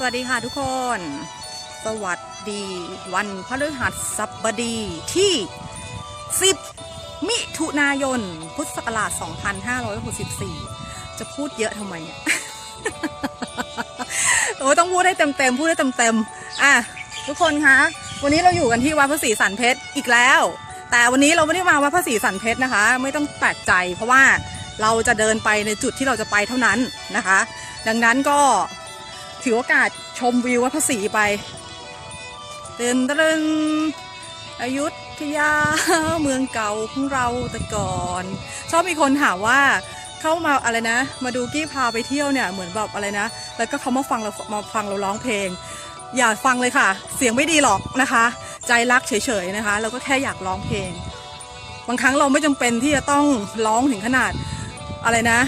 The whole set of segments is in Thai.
สวัสดีค่ะทุกคน สวัสดีวันพฤหัสบดีที่ 10 มิถุนายน พุทธศักราช 2564 จะพูดเยอะทำไมเนี่ยโอ้ยต้องพูดให้เต็มๆ พูดให้เต็มๆ อะ ทุกคนคะ วันนี้เราอยู่กันที่วัดพระศรีสันเพชรอีกแล้ว แต่วันนี้เราไม่ได้มาวัดพระศรีสันเพชรนะคะ ไม่ต้องแปลกใจ เพราะว่าเราจะเดินไปในจุดที่เราจะไปเท่านั้นนะคะ ดังนั้นก็ ถือโอกาสชมวิววัดพระศรีไปเดินเดินอายุธยาเมืองเก่าของเราแต่ก่อน ชอบมีคนถามว่าเข้ามาอะไรนะ มาดูกี้พาไปเที่ยวเนี่ยเหมือนแบบอะไรนะ แล้วก็เขามาฟังเรามาฟังเราร้องเพลง อย่าฟังเลยค่ะ เสียงไม่ดีหรอกนะคะ ใจรักเฉยๆนะคะ เราก็แค่อยากร้องเพลง บางครั้งเราไม่จำเป็นที่จะต้องร้องถึงขนาดอะไรนะ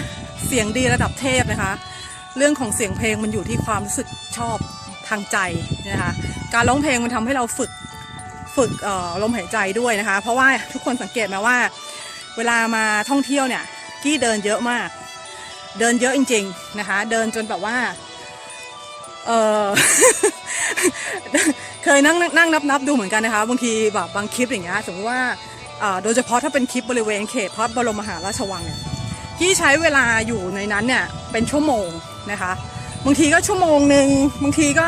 เสียงดีระดับเทพนะคะ เรื่องของเสียงเพลงมันอยู่ที่ความรู้สึกชอบทางใจนะคะการร้องเพลงมันทำให้เราฝึกฝึกลมหายใจด้วยนะคะ เพราะว่าทุกคนสังเกตไหมว่า เวลามาท่องเที่ยวเนี่ยกี้เดินเยอะมาก เดินเยอะจริง ๆนะคะ เดินจนแบบว่าเออเคยนั่งนั่งนับนับดูเหมือนกันนะคะบางทีแบบบางคลิปอย่างเงี้ยสมมติว่าโดยเฉพาะถ้าเป็นคลิปบริเวณเขตพระบรมมหาราชวังเนี่ยกี้ใช้เวลาอยู่ในนั้นเนี่ยเป็นชั่วโมง นะคะบางทีก็ชั่วโมงหนึ่งบางทีก็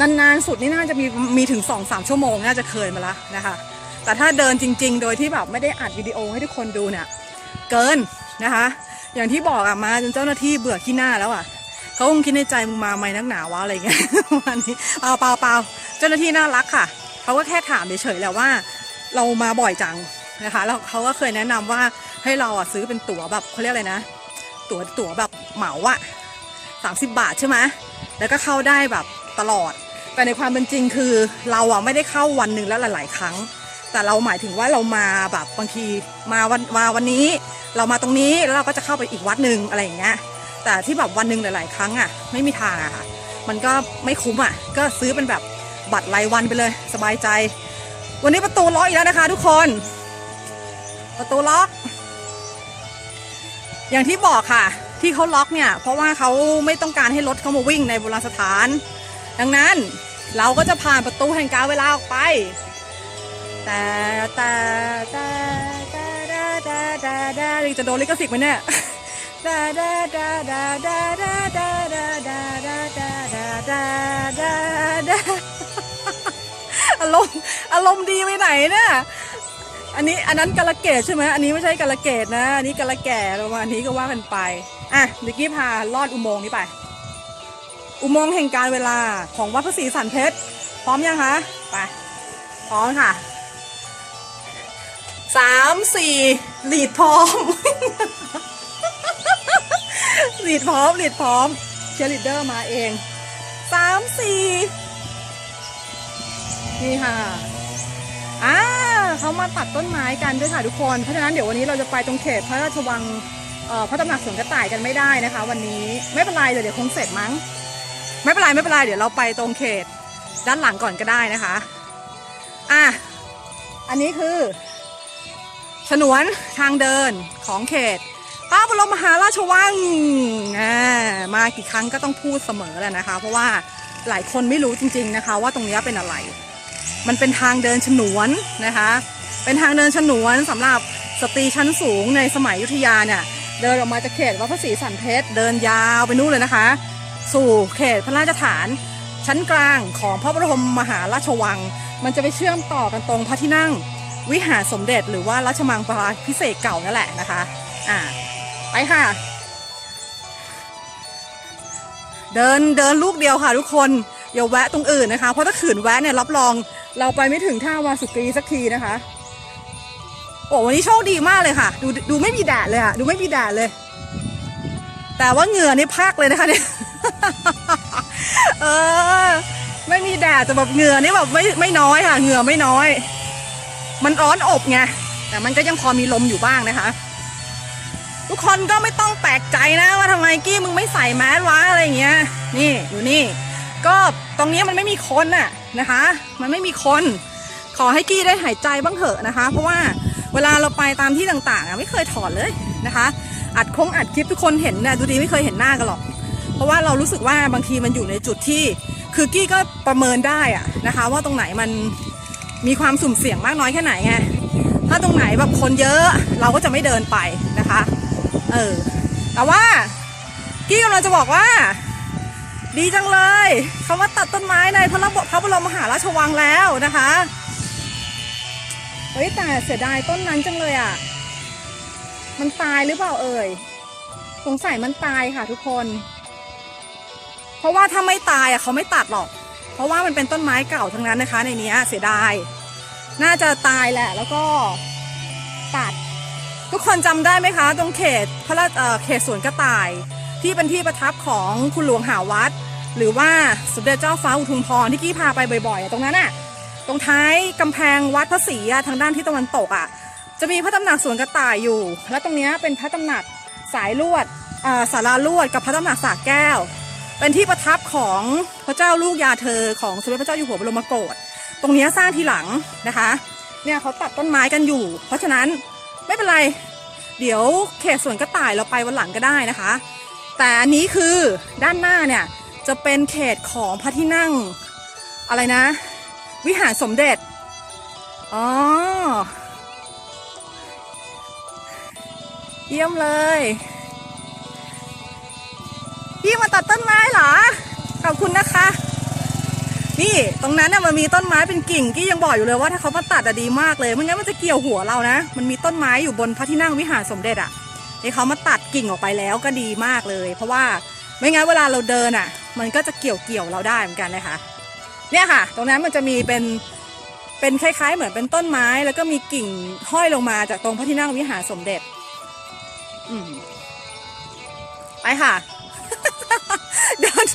นานๆสุดนี่น่าจะมีมีถึง2อสามชั่วโมงน่าจะเคยมาแล้วนะคะ แต่ถ้าเดินจริง ๆ โดยที่แบบไม่ได้อัดวิดีโอให้ทุกคนดูเนี่ยเกินนะคะ อย่างที่บอกอะมาจนเจ้าหน้าที่เบื่อขี้หน้าแล้วอะเขาคงคิดในใจมึงมาไม่นักหนาวะอะไรเงี้ยวันนี้เปล่าเปล่าเปล่าเจ้าหน้าที่น่ารักค่ะเขาก็แค่ถามเฉยๆแหละว่า เรามาบ่อยจังนะคะแล้วเขาก็เคยแนะนำว่าให้เราอะซื้อเป็นตั๋วแบบเขาเรียกอะไรนะ ตั๋วตั๋วแบบเหมาอะสามสิบบาทใช่ไหมแล้วก็เข้าได้แบบตลอด แต่ในความเป็นจริงคือเราอะไม่ได้เข้าวันหนึ่งแล้วหลาย ๆ ครั้ง แต่เราหมายถึงว่าเรามาแบบบางทีมาวันมาวันนี้ เรามาตรงนี้แล้วเราก็จะเข้าไปอีกวัดหนึ่งอะไรอย่างเงี้ย แต่ที่แบบวันหนึ่งหลาย ๆ ครั้งอะไม่มีทางอะค่ะ มันก็ไม่คุ้มอะก็ซื้อเป็นแบบบัตรรายวันไปเลยสบายใจ วันนี้ประตูล็อกอีกแล้วนะคะ ทุกคน ประตูล็อก อย่างที่บอกค่ะ ที่เขาล็อกเนี่ย เพราะว่าเขาไม่ต้องการให้รถเขามาวิ่งในโบราณสถาน ดังนั้นเราก็จะผ่านประตูแห่งกาเวลาออกไป แต่แต่แต่แต่แต่แต่แต่แต่จะโดนลิขสิทธิ์ไหมเนี่ยแต่แต่แต่แต่แต่แต่แต่แต่แต่แต่แต่แต่แต่แต่อารมณ์อารมณ์ดีไปไหนเนี่ย อันนี้อันนั้นกาลเกตใช่ไหมอันนี้ไม่ใช่กาลเกตนะ อันนี้กาลแก่ประมาณนี้ก็ว่ากันไปอะเดกี้พาลอดอุโมงค์นี้ไป อุโมงค์แห่งการเวลาของวัดพระศรีสันเพชรพร้อมยังคะไปพร้อมค่ะสามสี่หลีดพร้อมหลีดพร้อมหลีดพร้อมเชียร์ลีดเดอร์มาเองสามสี่นี่ค่ะอ่า เขามาตัดต้นไม้กันด้วยค่ะทุกคน เพราะฉะนั้นเดี๋ยววันนี้เราจะไปตรงเขตพระราชวังพระตำหนักสวนกระต่ายกันไม่ได้นะคะ วันนี้ไม่เป็นไรเดี๋ยวเดี๋ยวคงเสร็จมั้ง ไม่เป็นไรไม่เป็นไรเดี๋ยวเราไปตรงเขตด้านหลังก่อนก็ได้นะคะ อะ อันนี้คือ ฉนวนทางเดินของเขตพระบรมมหาราชวังมากี่ครั้งก็ต้องพูดเสมอแหละนะคะ เพราะว่าหลายคนไม่รู้จริง ๆนะคะ ว่าตรงนี้เป็นอะไร มันเป็นทางเดินฉนวนนะคะ เป็นทางเดินฉนวนสำหรับสตรีชั้นสูงในสมัยยุธยาเนี่ยเดินออกมาจากเขตวัดพระศรีสันเพชรเดินยาวไปนู่นเลยนะคะ สู่เขตพระราชฐานชั้นกลางของพระบรมมหาราชวัง มันจะไปเชื่อมต่อกันตรงพระที่นั่งวิหารสมเด็จหรือว่าราชมังคลาพิเศษเก่านั่นแหละนะคะ อ่า ไปค่ะ เดินเดินลูกเดียวค่ะทุกคน อย่าแวะตรงอื่นนะคะ เพราะถ้าขืนแวะเนี่ยรับรองเราไปไม่ถึงท่าวาสุกีสักทีนะคะ โอ้วันนี้โชคดีมากเลยค่ะ ดูดูไม่มีแดดเลยค่ะ ดูไม่มีแดดเลย แต่ว่าเหงื่อนี่พักเลยนะคะเนี่ยเออไม่มีแดดแต่แบบเหงื่อนี่แบบไม่ไม่น้อยค่ะ เหงื่อไม่น้อย มันร้อนอบไงแต่มันก็ยังพอมีลมอยู่บ้างนะคะ ทุกคนก็ไม่ต้องแปลกใจนะว่าทำไมกี้มึงไม่ใส่แมสวะอะไรเงี้ย นี่อยู่นี่ ก็ ตรงนี้มันไม่มีคนน่ะนะคะ มันไม่มีคน ขอให้กี้ได้หายใจบ้างเถอะนะคะ เพราะว่าเวลาเราไปตามที่ต่างๆอะไม่เคยถอดเลยนะคะ อัดคงอัดคลิปทุกคนเห็นเนี่ยดูดีไม่เคยเห็นหน้ากันหรอก เพราะว่าเรารู้สึกว่าบางทีมันอยู่ในจุดที่ คือกี้ก็ประเมินได้อะนะคะ ว่าตรงไหนมันมีความสุ่มเสี่ยงมากน้อยแค่ไหนไงถ้าตรงไหนแบบคนเยอะเราก็จะไม่เดินไปนะคะ เออ แต่ว่า กี้กำลังจะบอกว่า ดีจังเลยเขามาตัดต้นไม้ในพระบพระบรมมหาราชวังแล้วนะคะเฮ้ยแต่เสียดายต้นนั้นจังเลยอะ มันตายหรือเปล่าเอ่ยสงสัยมันตายค่ะทุกคน เพราะว่าถ้าไม่ตายอะเขาไม่ตัดหรอก เพราะว่ามันเป็นต้นไม้เก่าทั้งนั้นนะคะ ในนี้เสียดาย น่าจะตายแหละ แล้วก็ตัด ทุกคนจำได้ไหมคะ ตรงเขตพระเเขตสวนกระต่าย ที่เป็นที่ประทับของคุณหลวงหาวัด หรือว่าสมเด็จเจ้าฟ้าอุทุมพรที่กี้พาไปบ่อยๆ ตรงนั้นอะตรงท้ายกำแพงวัดพระศรีอะทางด้านที่ตะวันตกอะจะมีพระตำหนักสวนกระต่ายอยู่ แล้วตรงเนี้ยเป็นพระตำหนักสายลวดาสาราลวดกับพระตำหนักสาแก้ว เป็นที่ประทับของพระเจ้าลูกยาเธอของสมเด็จพระเจ้าอยู่หัวบรมโกศตรงเนี้ยสร้างทีหลังนะคะเนี่ยเขาตัดต้นไม้กันอยู่ เพราะฉะนั้นไม่เป็นไร เดี๋ยวเขตสวนกระต่ายเราไปวันหลังก็ได้นะคะ แต่อันนี้คือด้านหน้าเนี่ย จะเป็นเขตของพระที่นั่ง อะไรนะ วิหารสมเด็จ อ๋อ เยี่ยมเลยพี่มาตัดต้นไม้เหรอ ขอบคุณนะคะ นี่ตรงนั้นน่ะมันมีต้นไม้เป็นกิ่งกี้ยังบอกอยู่เลยว่าถ้าเขามาตัดอะดีมากเลยไม่งั้นมันจะเกี่ยวหัวเรานะ มันมีต้นไม้อยู่บนพระที่นั่งวิหารสมเด็จอะนี่เขามาตัดกิ่งออกไปแล้วก็ดีมากเลย เพราะว่าไม่งั้นเวลาเราเดินอะ มันก็จะเกี่ยวเกี่ยวเราได้เหมือนกันนะคะเนี่ยค่ะ ตรงนั้นมันจะมีเป็นเป็นคล้าย ๆ เหมือนเป็นต้นไม้ แล้วก็มีกิ่งห้อยลงมาจากตรงพระที่นั่งวิหารสมเด็จ อืมไปค่ะเดิน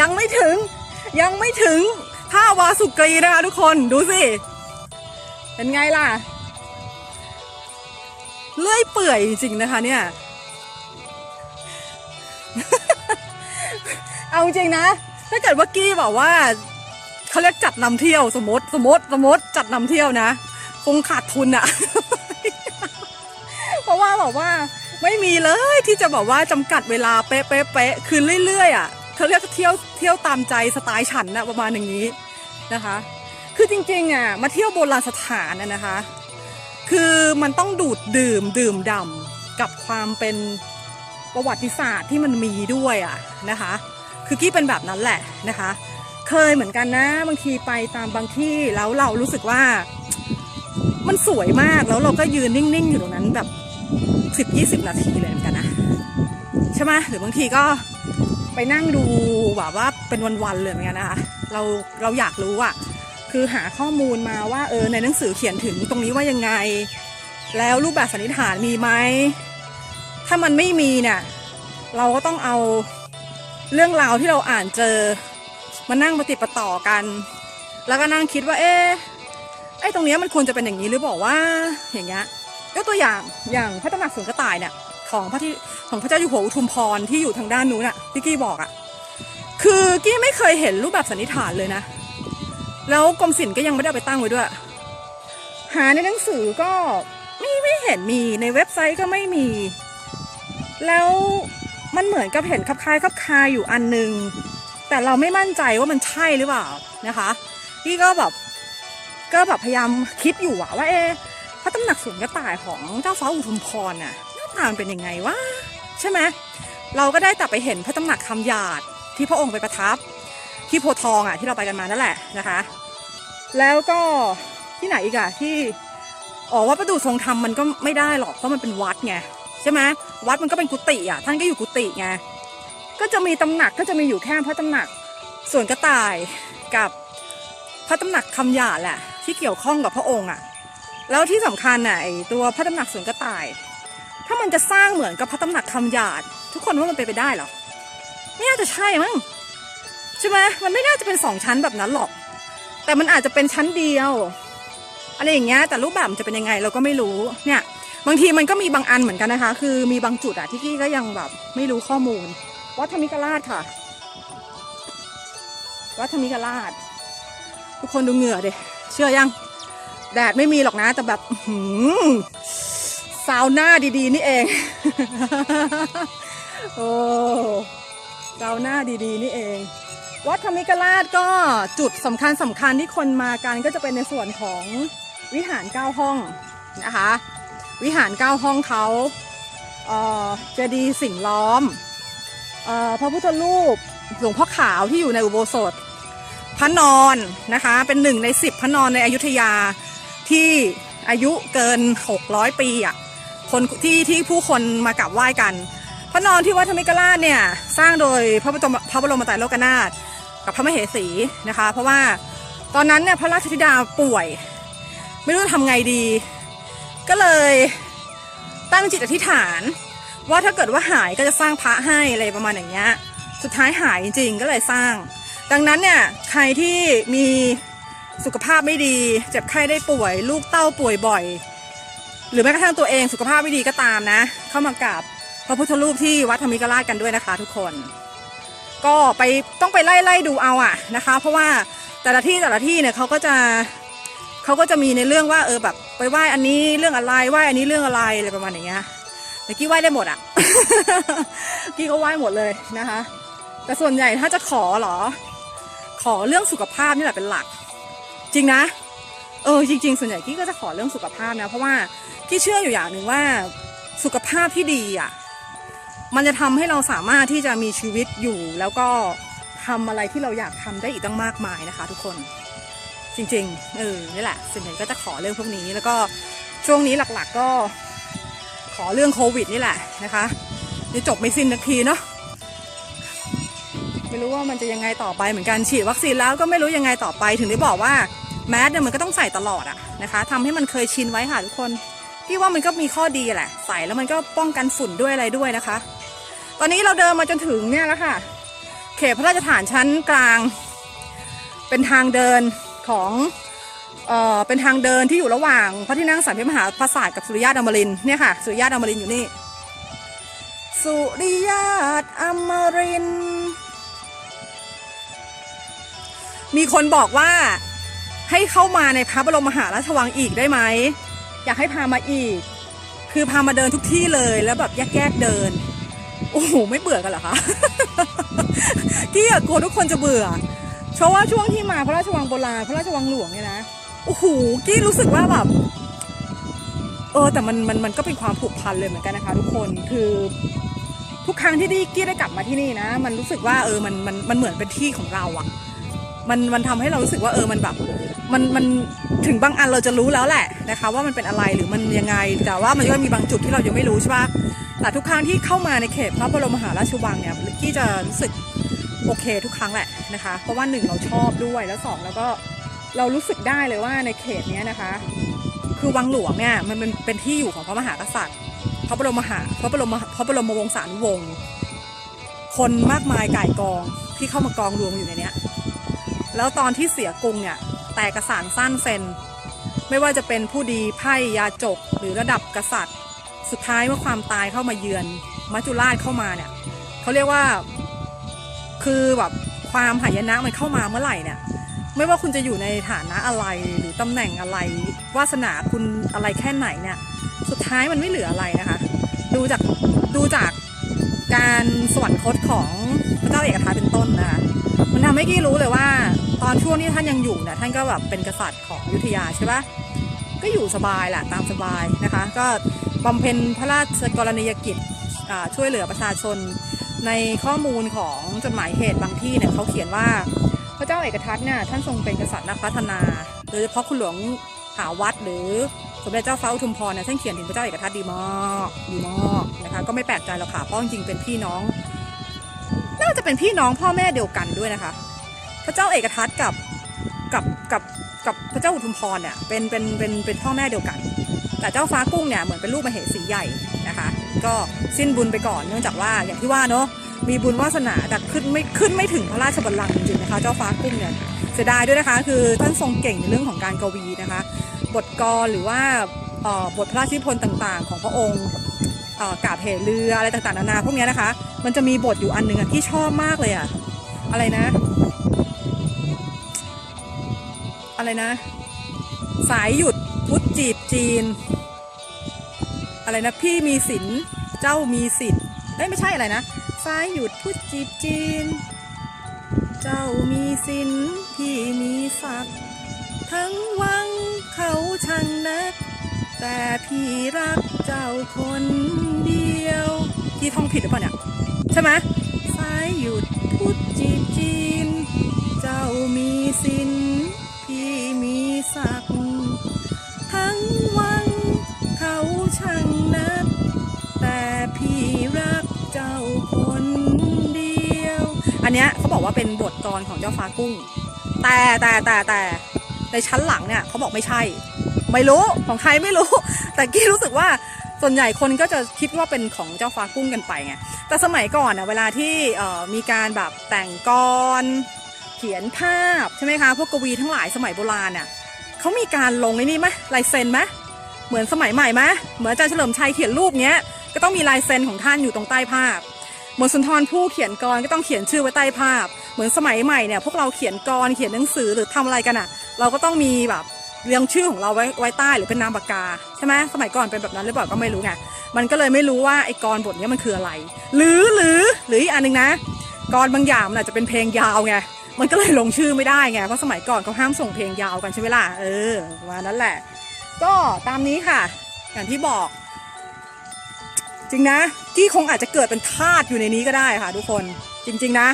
ยังไม่ถึง ยังไม่ถึงท่าวาสุกรีนะคะทุกคนดูสิ เป็นไงล่ะ เลื่อยเปื่อยจริงๆนะคะเนี่ย เอาจริงนะ ถ้าเกิดว่ากี้บอกว่าเขาเรียกจัดนำเที่ยวสมมติสมมติสมมติจัดนำเที่ยวนะคงขาดทุนอะเพราะว่าบอกว่าไม่มีเลยที่จะบอกว่าจำกัดเวลาเป๊ะเป๊ะเป๊ะคือเรื่อยๆอะเขาเรียกเที่ยวเที่ยวตามใจสไตล์ฉันนะประมาณอย่างนี้นะคะ คือจริงๆอะมาเที่ยวโบราณสถานนะนะคะ คือมันต้องดูดดื่มดื่มด่ำกับความเป็นประวัติศาสตร์ที่มันมีด้วยอะนะคะ คือกี้เป็นแบบนั้นแหละนะคะ เคยเหมือนกันนะ บางทีไปตามบางที่แล้วเรารู้สึกว่า มันสวยมากแล้วเราก็ยืนนิ่งๆอยู่ตรงนั้นแบบสิบยี่สิบนาทีเลยเหมือนกันนะใช่ไหมหรือบางทีก็ไปนั่งดูแบบว่าเป็นวันๆเลยเหมือนกันนะคะเราเราอยากรู้อะคือหาข้อมูลมาว่าเออในหนังสือเขียนถึงตรงนี้ว่ายังไง แล้วรูปแบบสันนิษฐานมีไหมถ้ามันไม่มีเนี่ยเราก็ต้องเอา เรื่องราวที่เราอ่านเจอ มานั่งปฏิดปต่อกัน แล้วก็นั่งคิดว่า เอ๊ะไอ้ตรงเนี้ยมันควรจะเป็นอย่างนี้หรือบอกว่าอย่างเงี้ยยกตัวอย่างอย่างพระตำหนักสวนกระต่ายเนี่ยของพระที่ของพระเจ้าอยู่หัวอุทุมพรที่อยู่ทางด้านนู้นอะที่กี้บอกอะคือกี้ไม่เคยเห็นรูปแบบสันนิษฐานเลยนะ แล้วกรมศิลป์ก็ยังไม่ได้ไปตั้งไว้ด้วย หาในหนังสือก็ไม่ไม่เห็นมีในเว็บไซต์ก็ไม่มี แล้ว มันเหมือนกับเห็นคับคล้ายคับคายอยู่อันนึง แต่เราไม่มั่นใจว่ามันใช่หรือเปล่านะคะกี้ก็แบบก็แบบพยายามคิดอยู่ว่าเอ๊พระตำหนักสวนกระต่ายของเจ้าฟ้าอุทุมพรน่ะหน้าตามันเป็นยังไงวะใช่ไหมเราก็ได้แต่ไปเห็นพระตำหนักคำหยาดที่พระองค์ไปประทับ ที่โพทองอะที่เราไปกันมานั่นแหละนะคะ แล้วก็ที่ไหนอีกอะที่อ๋อวัดประดูทรงธรรมมันก็ไม่ได้หรอกเพราะมันเป็นวัดไง ช่ไหมวัดมันก็เป็นกุฏิอะท่านก็อยู่กุฏิไงก็จะมีตำหนักก็จะมีอยู่แค่พระตำหนักส่วนกระต่ายกับพระตำหนักคำหยาแหละที่เกี่ยวข้องกับพระองค์อะแล้วที่สำคัญน่ะไอตัวพระตำหนักสวนกระต่าย ถ้ามันจะสร้างเหมือนกับพระตำหนักคำหยาด ทุกคนว่ามันเป็นไปได้เหรอไม่น่าจะใช่มั้งใช่ไหมมันไม่น่าจะเป็นสองชั้นแบบนั้นหรอก แต่มันอาจจะเป็นชั้นเดียวอะไรอย่างเงี้ยแต่รูปแบบมันจะเป็นยังไงเราก็ไม่รู้เนี่ย บางทีมันก็มีบางอันเหมือนกันนะคะ คือมีบางจุดอะที่กี้ก็ยังแบบไม่รู้ข้อมูล วัดธรรมิกราชค่ะ วัดธรรมิกราช ทุกคนดูเหงื่อเดิเชื่อยัง แดดไม่มีหรอกนะแต่แบบหือซาวน่าดีๆ นี่เอง โอ้เราหน้าดีๆ นี่เอง วัดธรรมิกราชก็จุดสำคัญสำคัญที่คนมากันก็จะเป็นในส่วนของวิหารเก้าห้องนะคะ วิหารเก้าห้องเขาเจดีย์สิ่งล้อมออพระพุทธรูปหลวงพ่อขาวที่อยู่ในอุโบสถ พระนอนนะคะ เป็นหนึ่งในสิบพระนอนในอยุธยาที่อายุเกิน 600 ปีอะคนที่ที่ผู้คนมากราบไหว้กัน พระนอนที่วัดธรรมิกราชเนี่ยสร้างโดยพระบรมพระบรมไตรโลกนาถกับพระมเหสีนะคะ เพราะว่าตอนนั้นเนี่ยพระราชธิดาป่วย ไม่รู้จะทำไงดี ก็เลยตั้งจิตอธิษฐาน ว่าถ้าเกิดว่าหายก็จะสร้างพระให้อะไรประมาณอย่างเงี้ยสุดท้ายหายจริงๆก็เลยสร้าง ดังนั้นเนี่ยใครที่มีสุขภาพไม่ดี เจ็บไข้ได้ป่วย ลูกเต้าป่วยบ่อย หรือแม้กระทั่งตัวเองสุขภาพไม่ดีก็ตามนะ เข้ามากราบพระพุทธรูปที่วัดธรรมิกราชกันด้วยนะคะ ทุกคน ก็ไปต้องไปไล่ไล่ดูเอาอะนะคะ เพราะว่าแต่ละที่แต่ละที่เนี่ยเขาก็จะ เขาก็จะมีในเรื่องว่าเออแบบไปไหว้อันนี้เรื่องอะไรไหว้อันนี้เรื่องอะไรอะไรประมาณอย่างเงี้ยแต่กี้ไหว้ได้หมดอะ กี้ก็ไหว้หมดเลยนะคะ แต่ส่วนใหญ่ถ้าจะขอเหรอ ขอเรื่องสุขภาพนี่แหละเป็นหลัก จริงนะ เออจริง ๆ ส่วนใหญ่กี้ก็จะขอเรื่องสุขภาพนะ เพราะว่ากี้เชื่ออยู่อย่างหนึ่งว่าสุขภาพที่ดีอะ มันจะทำให้เราสามารถที่จะมีชีวิตอยู่แล้วก็ทำอะไรที่เราอยากทำได้อีกตั้งมากมายนะคะ ทุกคน จริงๆ เออ นี่แหละ ส่วนใหญ่ก็จะขอเรื่องพวกนี้ แล้วก็ช่วงนี้หลักๆ ก็ขอเรื่องโควิดนี่แหละนะคะจะจบไม่สิ้นนาทีเนาะ ไม่รู้ว่ามันจะยังไงต่อไปเหมือนกัน ฉีดวัคซีนแล้วก็ไม่รู้ยังไงต่อไป ถึงได้บอกว่าแมสเนี่ยมันก็ต้องใส่ตลอดอะนะคะทำให้มันเคยชินไว้ค่ะทุกคน พี่ว่ามันก็มีข้อดีแหละ ใส่แล้วมันก็ป้องกันฝุ่นด้วยอะไรด้วยนะคะ ตอนนี้เราเดินมาจนถึงเนี่ยแล้วค่ะ เขตพระราชฐานชั้นกลาง เป็นทางเดิน ของเอ่อเป็นทางเดินที่อยู่ระหว่างพระที่นั่งสันเพชรมหาปราสาทกับสุริยะอมรินเนี่ยค่ะสุริยะอมรินอยู่นี่ สุริยะอมริน มีคนบอกว่าให้เข้ามาในพระบรมมหาราชวังอีกได้ไหมอยากให้พามาอีก คือพามาเดินทุกที่เลยแล้วแบบแยกๆเดิน โอ้โหไม่เบื่อกันเหรอคะ กี้กลัวทุกคนจะเบื่อ เพราะว่าช่วงที่มาพระราชวังโบราณพระราชวังหลวงเนี่ยนะโอ้โหกี้รู้สึกว่าแบบเออแต่มันมันมันก็เป็นความผูกพันเลยเหมือนกันนะคะ ทุกคนคือทุกครั้งที่ได้กี้ได้กลับมาที่นี่นะ มันรู้สึกว่าเออมันมันมันเหมือนเป็นที่ของเราอะมันมันทำให้เรารู้สึกว่าเออมันแบบมันมันถึงบางอันเราจะรู้แล้วแหละนะคะ ว่ามันเป็นอะไรหรือมันยังไง แต่ว่ามันก็มีบางจุดที่เรายังไม่รู้ใช่ปะแต่ทุกครั้งที่เข้ามาในเขตพระบรมมหาราชวังเนี่ยกี้จะรู้สึก โอเคทุกครั้งแหละนะคะ เพราะว่าหนึ่งเราชอบด้วยแล้วสองแล้วก็เรารู้สึกได้เลยว่าในเขตเนี้ยนะคะ คือวังหลวงเนี่ยมันเป็นเป็นที่อยู่ของพระมหากษัตริย์ พระบรมมหาพระบรมพระบรมวงศานุวงศ์คนมากมายก่ายกองที่เข้ามากองรวมอยู่ในเนี้ยแล้วตอนที่เสียกรุงเนี่ยแตกกระสานสั้นเซนไม่ว่าจะเป็นผู้ดีไพ่ยาจกหรือระดับกษัตริย์ สุดท้ายเมื่อความตายเข้ามาเยือนมัจจุราชเข้ามาเนี่ยเขาเรียกว่า คือแบบความหายนะมันเข้ามาเมื่อไหร่เนี่ย ไม่ว่าคุณจะอยู่ในฐานะอะไรหรือตำแหน่งอะไร วาสนาคุณอะไรแค่ไหนเนี่ย สุดท้ายมันไม่เหลืออะไรนะคะ ดูจากดูจากการสวรรคตของพระเจ้าเอกทัยเป็นต้นนะคะมันทำให้กี้รู้เลยว่า ตอนช่วงที่ท่านยังอยู่เนี่ยท่านก็แบบเป็นกษัตริย์ของยุธยาใช่ปะก็อยู่สบายแหละตามสบายนะคะ ก็บำเพ็ญพระราชกรณียกิจอ่าช่วยเหลือประชาชน ในข้อมูลของจดหมายเหตุบางที่เนี่ยเขาเขียนว่า พระเจ้าเอกทัตเนี่ยท่านทรงเป็นกษัตริย์นักพัฒนา โดยเฉพาะคุณหลวงหาวัดหรือสมเด็จเจ้าฟ้าอุทุมพรเนี่ยท่านเขียนถึงพระเจ้าเอกทัตดีมากดีมากนะคะก็ไม่แปลกใจหรอกค่ะเพราะจริงๆเป็นพี่น้อง น่าจะเป็นพี่น้องพ่อแม่เดียวกันด้วยนะคะ พระเจ้าเอกทัตกับกับกับกับพระเจ้าอุทุมพรเนี่ยเป็นเป็นเป็นเป็นพ่อแม่เดียวกัน แต่เจ้าฟ้ากุ้งเนี่ยเหมือนเป็นลูกมเหสีใหญ่นะคะ ก็สิ้นบุญไปก่อนเนื่องจากว่าอย่างที่ว่าเนาะมีบุญวาสนาแต่ขึ้นไม่ขึ้นไม่ถึงพระราชบัลลังก์จริงๆนะคะเจ้าฟ้ากุ้งเนี่ยเสียดายด้วยนะคะ คือท่านทรงเก่งในเรื่องของการกวีนะคะ บทกลหรือว่าบทพระราชนิพนธ์ต่างๆ ของพระองค์กาบเหเรืออะไรต่างๆนานาพวกนี้นะคะ มันจะมีบทอยู่อันหนึ่งที่ชอบมากเลยอะอะไรนะ อะไรนะ สายหยุด จีบจีน อะไรนะพี่มีสินเจ้ามีสิทธิ์เอ้ยไม่ใช่อะไรนะสายหยุดพูดจีบจีน เจ้ามีสินพี่มีศักดิ์ทั้งวังเขาช่างนัก แต่พี่รักเจ้าคนเดียวพี่ท่องผิดหรือเปล่าเนี่ยใช่ไหมสายหยุดพูดจีบจีน เจ้ามีสิน อันเนี้ยเขาบอกว่าเป็นบทกรของเจ้าฟ้ากุ้ง แต่แต่แต่แต่ในชั้นหลังเนี่ยเขาบอกไม่ใช่ ไม่รู้ของใครไม่รู้ แต่กี้รู้สึกว่าส่วนใหญ่คนก็จะคิดว่าเป็นของเจ้าฟ้ากุ้งกันไปไงแต่สมัยก่อนอะเวลาที่มีการแบบแต่งกรเขียนภาพใช่ไหมคะพวกกวีทั้งหลายสมัยโบราณเนี่ยเขามีการลงไอ้นี่ไหมลายเซ็นไหมเหมือนสมัยใหม่ไหมเหมือนอาจารย์เฉลิมชัยเขียนรูปเงี้ยก็ต้องมีลายเซ็นของท่านอยู่ตรงใต้ภาพ เหมือนสุนทรภู่เขียนกรก็ต้องเขียนชื่อไว้ใต้ภาพ เหมือนสมัยใหม่เนี่ยพวกเราเขียนกรเขียนหนังสือหรือทำอะไรกันอะเราก็ต้องมีแบบเรียงชื่อของเราไว้ไว้ใต้หรือเป็นนามปากกาใช่ไหมสมัยก่อนเป็นแบบนั้นหรือเปล่าก็ไม่รู้ไงมันก็เลยไม่รู้ว่าไอ้กรบทนี้มันคืออะไร หรือหรือหรืออีกอันหนึงนะกรบางอย่างมันอาจจะเป็นเพลงยาวไงมันก็เลยลงชื่อไม่ได้ไงเพราะสมัยก่อนเขาห้ามส่งเพลงยาวกันใช่ไหมล่ะเออมานั้นแหละ ก็ตามนี้ค่ะ อย่างที่บอก จริงนะกี้คงอาจจะเกิดเป็นทาสอยู่ในนี้ก็ได้ค่ะ ทุกคนจริง ๆ นะ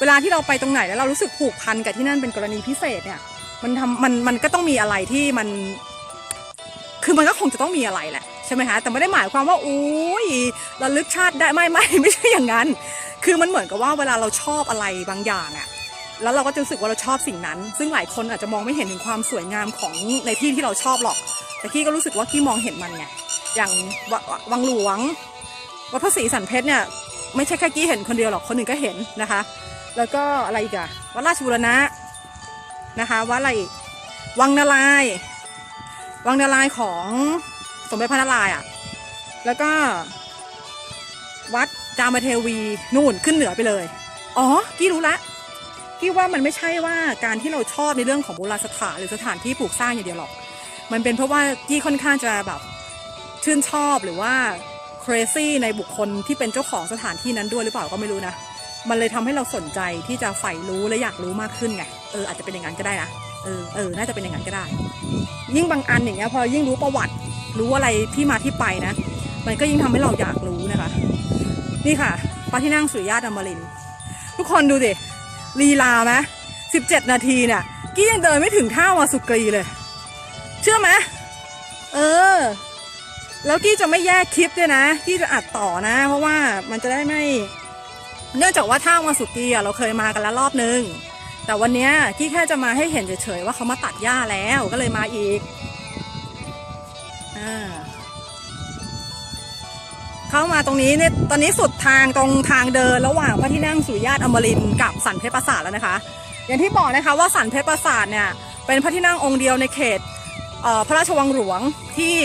เวลาที่เราไปตรงไหนแล้วเรารู้สึกผูกพันกับที่นั่นเป็นกรณีพิเศษเนี่ย มันทำมันมันก็ต้องมีอะไรที่มัน คือมันก็คงจะต้องมีอะไรแหละใช่ไหมคะแต่ไม่ได้หมายความว่าอุ้ยระลึกชาติได้ไม่ไม่ไม่ใช่อย่างนั้น คือมันเหมือนกับว่าเวลาเราชอบอะไรบางอย่างอะแล้วเราก็จะรู้สึกว่าเราชอบสิ่งนั้น ซึ่งหลายคนอาจจะมองไม่เห็นถึงความสวยงามของในที่ที่เราชอบหรอก แต่กี้ก็รู้สึกว่ากี้มองเห็นมันไงอย่างววังหลวง วัดพระศรีสันเพชรเนี่ยไม่ใช่แค่กี้เห็นคนเดียวหรอกคนอื่นก็เห็นนะคะ แล้วก็อะไรอีกอะวัดราชบุรณะนะคะวัดอะไรอีกวังนารายวังนารายของสมเด็จพระนารายณ์อะแล้วก็วัดจามเทวีนู่นขึ้นเหนือไปเลย อ๋อ กี้รู้ละกี้ว่ามันไม่ใช่ว่าการที่เราชอบในเรื่องของโบราณสถานหรือสถานที่ปลูกสร้างอย่างเดียวหรอก มันเป็นเพราะว่ากี้ค่อนข้างจะแบบชื่นชอบหรือว่า crazy ในบุคคลที่เป็นเจ้าของสถานที่นั้นด้วยหรือเปล่าก็ไม่รู้นะ มันเลยทำให้เราสนใจที่จะใฝ่รู้และอยากรู้มากขึ้นไง เอออาจจะเป็นอย่างนั้นก็ได้นะ เออเออน่าจะเป็นอย่างนั้นก็ได้ ยิ่งบางอันอย่างเงี้ยพอยิ่งรู้ประวัติ รู้อะไรที่มาที่ไปนะ มันก็ยิ่งทำให้เราอยากรู้นะคะ นี่ค่ะพระที่นั่งสุริยะอมรินทร์ทุกคนดูดิลีลาไหมสิบเจ็ดนาทีเนี่ยกี้ยังเดินไม่ถึงท่าวาสุกรีเลย เชื่อไหมเออ แล้วกี้จะไม่แยกคลิปด้วยนะกี้จะอัดต่อนะ เพราะว่ามันจะได้ไม่ เนื่องจากว่าท่าวาสุกีอะเราเคยมากันแล้วรอบนึง แต่วันนี้กี้แค่จะมาให้เห็นเฉยๆว่าเขามาตัดหญ้าแล้วก็เลยมาอีกอ่าเข้ามาตรงนี้เนี่ยตอนนี้สุดทางตรงทางเดินระหว่างพระที่นั่งสุริยะอมรินกับสันเพชรปราสาทแล้วนะคะ อย่างที่บอกนะคะว่าสันเพชรปราสาทเนี่ยเป็นพระที่นั่งองค์เดียวในเขตเพระราชวังหลวงที่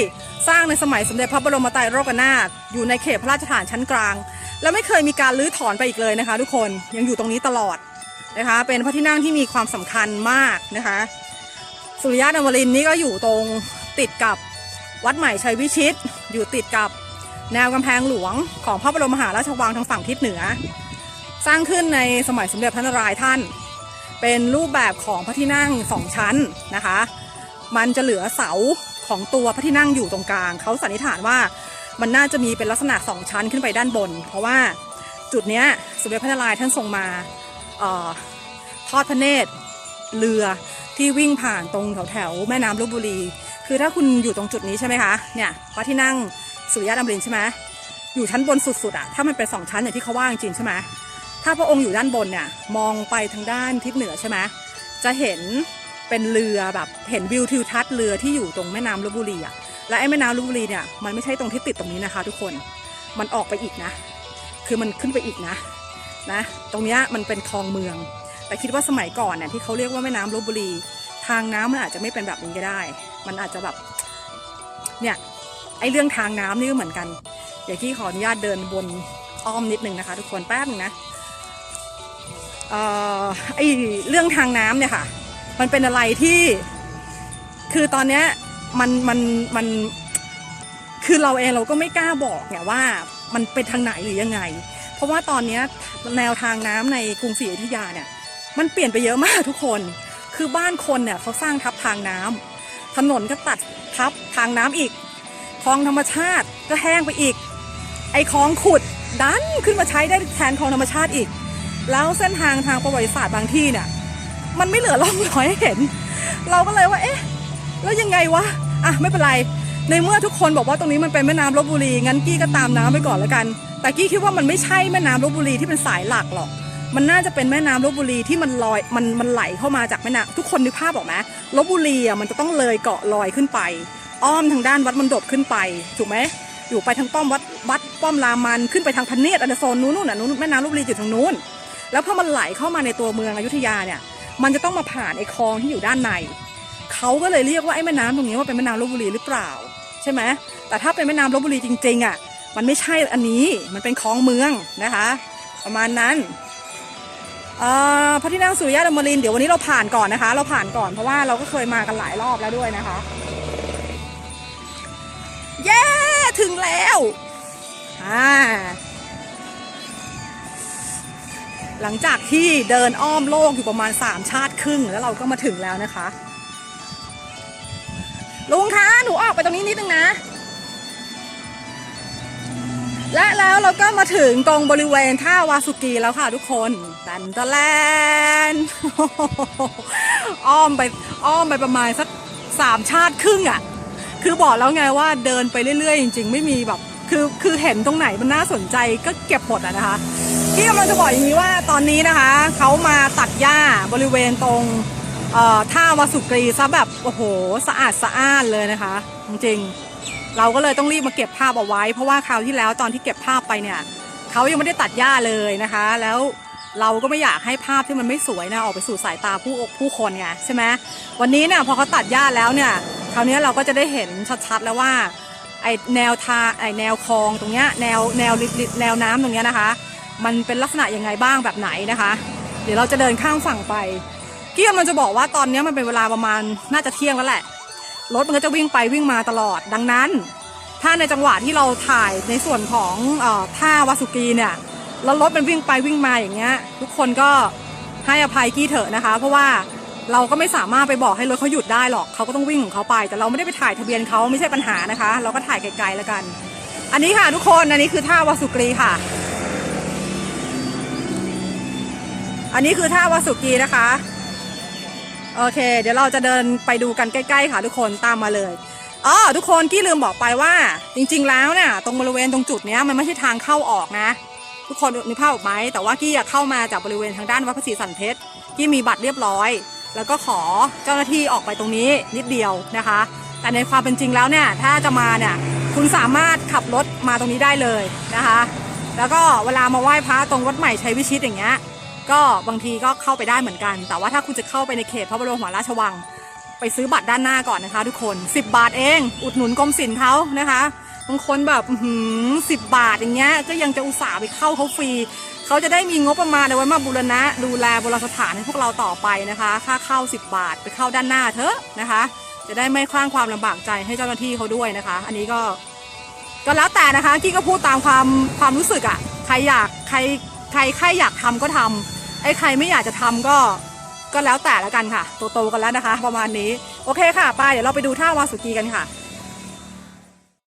สร้างในสมัยสมเด็จพระบรมไตรโลกนาถอยู่ในเขตพระราชฐานชั้นกลาง และไม่เคยมีการรื้อถอนไปอีกเลยนะคะ ทุกคนยังอยู่ตรงนี้ตลอดนะคะ เป็นพระที่นั่งที่มีความสำคัญมากนะคะ สุริยะอมรินทร์นี่ก็อยู่ตรงติดกับวัดใหม่ชัยวิชิต อยู่ติดกับแนวกำแพงหลวงของพระบรมมหาราชวังทางฝั่งทิศเหนือ สร้างขึ้นในสมัยสมเด็จพระนารายณ์ท่าน เป็นรูปแบบของพระที่นั่งสองชั้นนะคะ มันจะเหลือเสา ของตัวพระที่นั่งอยู่ตรงกลาง เขาสันนิษฐานว่ามันน่าจะมีเป็นลักษณะสองชั้นขึ้นไปด้านบน เพราะว่าจุดเนี้ยสมเด็จพระนารายณ์ท่านทรงมาออทอดพระเนตรเรือที่วิ่งผ่านตรงแถวแถวแม่น้ำลบบุรี คือถ้าคุณอยู่ตรงจุดนี้ใช่ไหมคะเนี่ยพระที่นั่งสุริยะดำรินใช่ไหมอยู่ชั้นบนสุดๆอะถ้ามันเป็นสองชั้นอย่างที่เขาว่าจริงใช่ไหมถ้าพระองค์อยู่ด้านบนเนี่ยมองไปทางด้านทิศเหนือใช่ไหมจะเห็น เป็นเรือแบบเห็นวิวทิวทัศน์เรือที่อยู่ตรงแม่น้ำลบบุรีอะและไอ้แม่น้ำลบบุรีเนี่ยมันไม่ใช่ตรงที่ติดตรงนี้นะคะ ทุกคนมันออกไปอีกนะ คือมันขึ้นไปอีกนะนะตรงเนี้ยมันเป็นคลองเมือง แต่คิดว่าสมัยก่อนเนี่ยที่เขาเรียกว่าแม่น้ำลบบุรี ทางน้ำมันอาจจะไม่เป็นแบบนี้ก็ได้ มันอาจจะแบบเนี่ยไอ้เรื่องทางน้ำนี่ก็เหมือนกัน เดี๋ยวที่ขออนุญาตเดินบนอ้อมนิดนึงนะคะ ทุกคนแป๊บนึงนะเอ่อไอเรื่องทางน้ำเนี่ยค่ะ มันเป็นอะไรที่คือตอนเนี้ยมันมันมันคือเราเองเราก็ไม่กล้าบอกเนี่ยว่ามันเป็นทางไหนหรือยังไง เพราะว่าตอนเนี้ยแนวทางน้ำในกรุงศรีอยุธยาเนี่ย มันเปลี่ยนไปเยอะมากทุกคน คือบ้านคนเนี่ยเขาสร้างทับทางน้ำถนนก็ตัดทับทางน้ำอีก คลองธรรมชาติก็แห้งไปอีก ไอ้คลองขุดดันขึ้นมาใช้ได้แทนคลองธรรมชาติอีก แล้วเส้นทางทางประวัติศาสตร์บางที่เนี่ย มันไม่เหลือร่องรอยให้เห็น เราก็เลยว่า เอ๊ะ แล้วยังไงวะ อะ ไม่เป็นไร ในเมื่อทุกคนบอกว่าตรงนี้มันเป็นแม่น้ำลบบุรี งั้นกี้ก็ตามน้ำไปก่อนแล้วกัน แต่กี้คิดว่ามันไม่ใช่แม่น้ำลบบุรีที่เป็นสายหลักหรอก มันน่าจะเป็นแม่น้ำลบบุรีที่มันลอย มัน มันไหลเข้ามาจากแม่น้ำทุกคนนึกภาพออกไหมลบบุรีอะ มันจะต้องเลยเกาะลอยขึ้นไป อ้อมทางด้านวัดมณฑปขึ้นไป ถูกไหมอยู่ไปทางป้อมวัดวัดป้อมรามันขึ้นไปทางพะเนียดอันโซนนู้นนู่นน่ะนู้นแม่น้ำลบบุรีอยู่ทางนู้น แล้วพอมันไหลเข้ามาในตัวเมืองอยุธยาเนี่ย มันจะต้องมาผ่านไอ้คลองที่อยู่ด้านในเขาก็เลยเรียกว่าไอ้แม่น้ำตรงนี้ว่าเป็นแม่น้ำลบบุรีหรือเปล่า ใช่ไหมแต่ถ้าเป็นแม่น้ำลบบุรีจริงๆอะมันไม่ใช่อันนี้มันเป็นคลองเมืองนะคะ ประมาณนั้นอ่อพระที่นั่งสุริยะดมรินทร์เดี๋ยววันนี้เราผ่านก่อนนะคะ เราผ่านก่อนเพราะว่าเราก็เคยมากันหลายรอบแล้วด้วยนะคะ เย้ ถึงแล้วอ่า หลังจากที่เดินอ้อมโลกอยู่ประมาณ 3 ชาติครึ่ง แล้วเราก็มาถึงแล้วนะคะลุงคะหนูออกไปตรงนี้นิดนึงนะ และแล้วเราก็มาถึงตรงบริเวณท่าวาสุกีแล้วค่ะทุกคนตันตะแลนอ้อมไปอ้อมไปประมาณสักสามชาติครึ่งอะ่ะ คือบอกแล้วไงว่าเดินไปเรื่อยๆ จริง ๆ ไม่มีแบบ คือคือเห็นตรงไหนมันน่าสนใจก็เก็บหมดอะนะคะที่กำลังจะบอกอย่างนี้ว่าตอนนี้นะคะเขามาตัดหญ้าบริเวณตรงท่าวาสุกรีซะแบบโอ้โหสะอาดสะอ้านเลยนะคะ จริงๆเราก็เลยต้องรีบมาเก็บภาพเอาไว้ เพราะว่าคราวที่แล้วตอนที่เก็บภาพไปเนี่ยเขายังไม่ได้ตัดหญ้าเลยนะคะ แล้วเราก็ไม่อยากให้ภาพที่มันไม่สวยนะออกไปสู่สายตาผู้ผู้คนไงใช่ไหมวันนี้เนี่ยพอเขาตัดหญ้าแล้วเนี่ยคราวนี้เราก็จะได้เห็นชัดๆแล้วว่า ไอแนวทาไอแนวคลองตรงเนี้ยแนวแนวริมแนวน้ำตรงเนี้ยนะคะ มันเป็นลักษณะยังไงบ้างแบบไหนนะคะ เดี๋ยวเราจะเดินข้ามฝั่งไปเกี้ยมันจะบอกว่าตอนนี้มันเป็นเวลาประมาณน่าจะเที่ยงแล้วแหละรถมันก็จะวิ่งไปวิ่งมาตลอดดังนั้น ถ้าในจังหวะที่เราถ่ายในส่วนของออท่าวาสุกีเนี่ยแล้วรถมันวิ่งไปวิ่งมาอย่างเงี้ยทุกคนก็ให้อภัยกี้เถอะนะคะ เพราะว่า เราก็ไม่สามารถไปบอกให้รถเขาหยุดได้หรอกเขาก็ต้องวิ่งของเขาไป แต่เราไม่ได้ไปถ่ายทะเบียนเขาไม่ใช่ปัญหานะคะ เราก็ถ่ายไกลๆแล้วกัน อันนี้ค่ะทุกคนอันนี้คือท่าวาสุกรีค่ะ อันนี้คือท่าวาสุกีนะคะโอเค เดี๋ยวเราจะเดินไปดูกันใกล้ๆค่ะทุกคนตามมาเลยอ๋อทุกคนกี้ลืมบอกไปว่า จริง ๆ แล้วเนี่ยตรงบริเวณตรงจุดเนี้ยมันไม่ใช่ทางเข้าออกนะ ทุกคนนึกภาพออกไหมแต่ว่ากี้อยากเข้ามาจากบริเวณทางด้านวัดพระศรีสันเพชรกี้มีบัตรเรียบร้อย แล้วก็ขอเจ้าหน้าที่ออกไปตรงนี้นิดเดียวนะคะ แต่ในความเป็นจริงแล้วเนี่ยถ้าจะมาเนี่ยคุณสามารถขับรถมาตรงนี้ได้เลยนะคะ แล้วก็เวลามาไหว้พระตรงวัดใหม่ชัยวิชิตอย่างเงี้ยก็บางทีก็เข้าไปได้เหมือนกัน แต่ว่าถ้าคุณจะเข้าไปในเขตพระบรมมหาราชวัง ไปซื้อบัตรด้านหน้าก่อนนะคะ ทุกคน 10 บาทเอง อุดหนุนกรมศิลป์เขานะคะบางคนแบบสิบบาทอย่างเงี้ยก็ยังจะอุตส่าห์ไปเข้าเขาฟรี เขาจะได้มีงบประมาณเอาไว้มาบูรณะ ดูแลโบราณสถานให้พวกเราต่อไปนะคะ ค่าเข้า 10 บาทไปเข้าด้านหน้าเถอะนะคะ จะได้ไม่คว้างความลำบากใจให้เจ้าหน้าที่เขาด้วยนะคะ อันนี้ก็ก็แล้วแต่นะคะกี้ก็พูดตามความความรู้สึกอะ่ะใครอยากใครใครใครอยากทำก็ทำไอ้ใครไม่อยากจะทำก็ก็แล้วแต่ล้วกันค่ะโตๆกันแล้วนะคะ ประมาณนี้โอเคค่ะไปเดี๋ยวเราไปดูท่าวาสุกีกันค่ะ